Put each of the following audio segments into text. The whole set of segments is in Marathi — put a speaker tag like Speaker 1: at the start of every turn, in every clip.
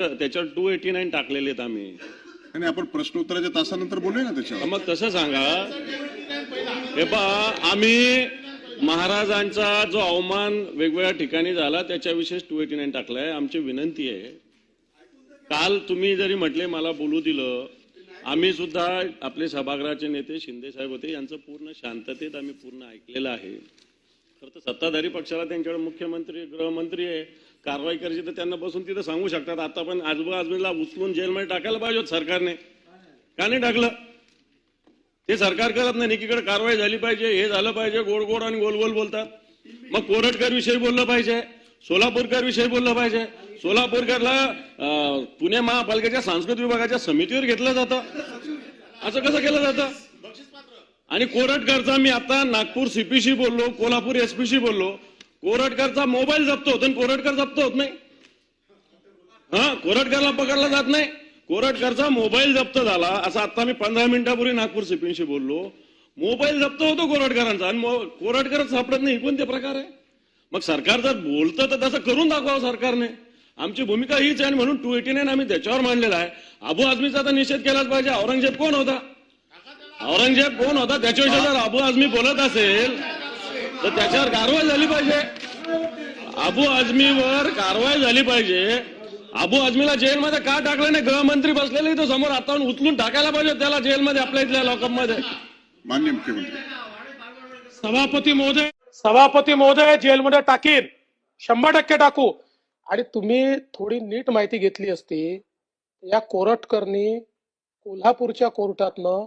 Speaker 1: त्याच्यावर टू एटी नाईन टाकलेले आहेत आम्ही.
Speaker 2: आणि आपण प्रश्न उत्तराच्या तासानंतर बोलूया ना त्याच्यावर.
Speaker 1: मग तसं सांगा. हे पहा आम्ही महाराजांचा जो अवमान वेगवेगळ्या ठिकाणी झाला त्याच्याविषयीच टू एटी नाईन टाकलाय. आमची विनंती आहे. काल तुम्ही जरी म्हटले मला बोलू दिलं. आम्ही सुद्धा आपले सभागृहाचे नेते शिंदे साहेब होते यांचं पूर्ण शांततेत आम्ही पूर्ण ऐकलेलं आहे. खरं तर सत्ताधारी पक्षाला त्यांच्याकडे मुख्यमंत्री गृहमंत्री आहे. कारवाई करायची तर त्यांना बसून तिथं सांगू शकतात. आता पण आजोबा आजमीला उचलून जेलमध्ये टाकायला पाहिजे सरकारने. का नाही टाकलं? ते सरकार करत नाही. एकीकडे कारवाई झाली पाहिजे हे झालं पाहिजे गोड गोड आणि गोल गोल बोलतात. मग कोरटकर विषयी बोललं पाहिजे सोलापूरकर विषयी बोललं पाहिजे. सोलापूरकरला पुणे महापालिकेच्या सांस्कृतिक विभागाच्या समितीवर घेतलं जातं. असं कसं केलं जातं? आणि कोरटकरचा मी आता नागपूर सीपीशी बोललो कोल्हापूर एसपीशी बोललो. कोरटकरचा मोबाईल जप्त होतो आणि कोरटकर जप्त होत नाही. हा कोरटकरला पकडला जात नाही. कोरटकरचा मोबाईल जप्त झाला. असं आता मी पंधरा मिनिटापूर्वी नागपूर सिपिंगशी बोललो. मोबाईल जप्त होतो कोरटकरांचा आणि कोरटकरच सापडत नाही. कोणते प्रकार आहे? मग सरकार जर बोलतं तर तसं करून दाखवावं सरकारने. आमची भूमिका हीच आहे आणि म्हणून टू एटी नाईन आम्ही त्याच्यावर मांडलेला आहे. अबू आझमीचा तर निषेध केलाच पाहिजे. औरंगजेब कोण होता? औरंगजेब कोण होता? त्याच्याविषयी जर अबू आझमी बोलत असेल तर त्याच्यावर कारवाई झाली पाहिजे. अबू आझमीवर कारवाई झाली पाहिजे. अबू आझमीला जेलमध्ये का टाकलं नाही? गृहमंत्री बसलेले तो समोर आता उचलून टाकायला पाहिजे त्याला जेलमध्ये आपल्या इथल्या लॉकअपमध्ये.
Speaker 2: मान्य मुख्यमंत्री.
Speaker 3: सभापती महोदय. सभापती महोदय जेलमध्ये टाकीन. शंभर टक्के टाकू. आणि तुम्ही थोडी नीट माहिती घेतली असती या कोरटकरनी कोल्हापूरच्या कोर्टातनं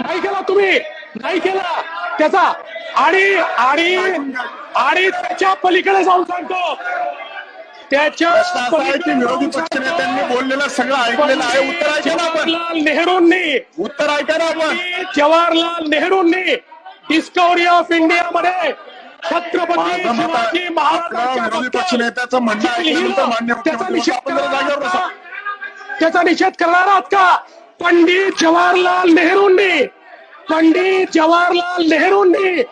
Speaker 3: नाही केला तुम्ही. नाही केला. त्याचा आणि आणि आणि त्याच्या पलीकडे जाऊन सांगतो. त्याच्या
Speaker 2: विरोधी पक्ष नेत्यांनी बोललेलं सगळं ऐकलेलं आहे. उत्तर ऐका ना आपण.
Speaker 3: जवाहरलाल नेहरूंनी
Speaker 2: उत्तर ऐका ना आपण.
Speaker 3: जवाहरलाल नेहरूंनी डिस्कवरी ऑफ इंडिया मध्ये छत्रपती शिवाजी
Speaker 2: आपलं विरोधी
Speaker 3: पक्षबद्दल
Speaker 2: नेत्याचं म्हणणं ऐकल्यानंतर मान्य
Speaker 3: त्याचा निषेध? त्याचा निषेध करणार आहात का? पंडित जवाहरलाल नेहरूंनी पंडित जवाहरलाल नेहरूंनी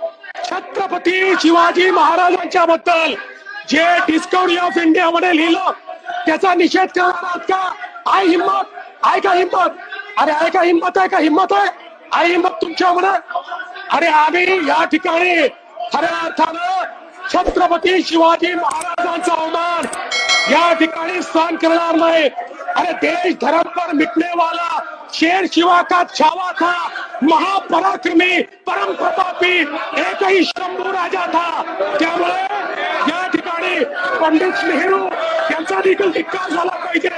Speaker 3: छत्रपती शिवाजी महाराजांच्या बद्दल जे डिस्कवरी ऑफ इंडिया मध्ये लिहिलं त्याचा निषेध करणार आहात का? आय हिम्मत आहे का हिम्मत अरे आहे का हिम्मत आहे का हिम्मत आहे? आहे हिम्मत तुमच्यामध्ये अरे आम्ही या ठिकाणी खऱ्या अर्थानं छत्रपती शिवाजी महाराजांचा अवमान या ठिकाणी सहन करणार नाही. अरे देश धर्म पर मिटने वाला शेर शिवा का छावा था महापराक्रमी परम प्रतापी एकही शंभू राजा था। त्यामुळे या ठिकाणी पंडित नेहरू यांचा देखील धिक्कार झाला पाहिजे.